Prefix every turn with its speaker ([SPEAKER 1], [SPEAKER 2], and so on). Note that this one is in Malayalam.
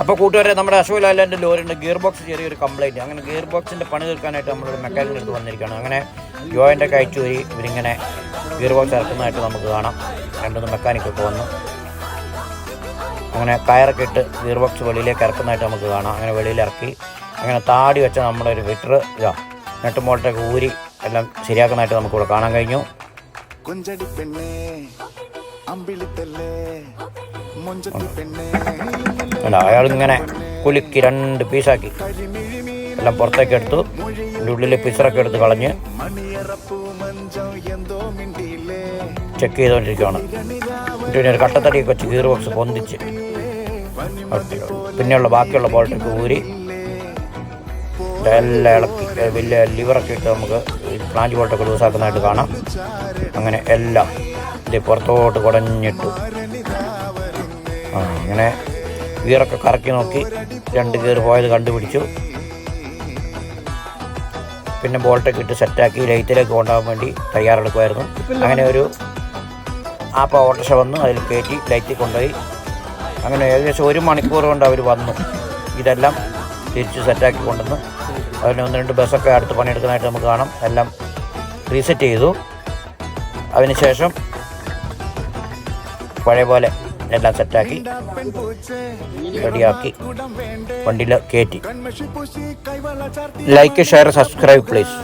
[SPEAKER 1] അപ്പോൾ കൂട്ടുകാരെ നമ്മുടെ അശോക് ലാലാന്റെ ലോറിയുടെ ഗിയർ ബോക്സ് ചെറിയൊരു കംപ്ലൈന്റ് അങ്ങനെ ഗിയർ ബോക്സിന്റെ പണി തീർക്കാനായിട്ട് നമ്മളൊരു മെക്കാനിക്കിന്റെ അടുത്ത് വന്നിരിക്കുകയാണ്. അങ്ങനെ ജോയിന്റെ വരി ഇവരിങ്ങനെ ഗിയർ ബോക്സ് ഇറക്കുന്നതായിട്ട് നമുക്ക് കാണാം. രണ്ടൊന്ന് മെക്കാനിക്കൊക്കെ വന്നു. അങ്ങനെ കയറൊക്കെ ഇട്ട് ഗിയർ ബോക്സ് വെളിയിലേക്ക് ഇറക്കുന്നതായിട്ട് നമുക്ക് കാണാം. അങ്ങനെ വെളിയിൽ ഇറക്കി അങ്ങനെ താടി വെച്ച നമ്മുടെ ഒരു ഫിറ്റർ ഇതാ നെട്ട് മോട്ടൊക്കെ ഊരി എല്ലാം ശരിയാക്കുന്നതായിട്ട് നമുക്കിവിടെ കാണാൻ കഴിഞ്ഞു.
[SPEAKER 2] കൊഞ്ചടി പെണ്ണേ
[SPEAKER 1] അല്ല അയാളിങ്ങനെ കുലുക്കി രണ്ട് പീസാക്കി. എല്ലാം പുറത്തേക്ക് എടുത്തു എന്റെ ഉള്ളിൽ പിസറൊക്കെ എടുത്ത് കളഞ്ഞ് ചെക്ക് ചെയ്തുകൊണ്ടിരിക്കുകയാണ് പിന്നെ ഒരു കട്ടത്തടിയൊക്കെ വെച്ച് ഗിയർ ബോക്സ് പൊന്തിച്ച് പിന്നെയുള്ള ബാക്കിയുള്ള ബോൾട്ടൊക്കെ ഊരി എല്ലാം ഇളക്കി. വലിയ ലിവറൊക്കെ ഇട്ട് നമുക്ക് ഈ പ്ലാന്റ് ബോൾട്ടൊക്കെ ലൂസാക്കുന്നതായിട്ട് കാണാം. അങ്ങനെ എല്ലാം. ഇത് പുറത്തോട്ട് കുടഞ്ഞിട്ടു. ആ അങ്ങനെ ഗിയറൊക്കെ കറക്കി നോക്കി രണ്ട് ഗിയർ പോയത് കണ്ടുപിടിച്ചു. പിന്നെ ബോൾട്ടൊക്കെ ഇട്ട് സെറ്റാക്കി ലൈറ്റിലേക്ക് കൊണ്ടുപോകാൻ വേണ്ടി തയ്യാറെടുക്കുമായിരുന്നു. അങ്ങനെ ഒരു ആപ്പ ഓട്ടോഷ വന്നു അതിൽ കയറ്റി ലൈറ്റിൽ കൊണ്ടുപോയി. അങ്ങനെ ഏകദേശം ഒരു മണിക്കൂർ കൊണ്ട് അവർ വന്നു. ഇതെല്ലാം തിരിച്ച് സെറ്റാക്കി കൊണ്ടുവന്ന് അതിന് ഒന്ന് രണ്ട് ബസ്സൊക്കെ അടുത്ത് പണിയെടുക്കുന്നതായിട്ട് നമുക്ക് കാണാം. എല്ലാം റീസെറ്റ് ചെയ്തു. അതിനുശേഷം പഴയ പോലെ എല്ലാം സെറ്റാക്കി റെഡിയാക്കി. വണ്ടിയിൽ കയറ്റി ലൈക്ക് ഷെയർ സബ്സ്ക്രൈബ് പ്ലീസ്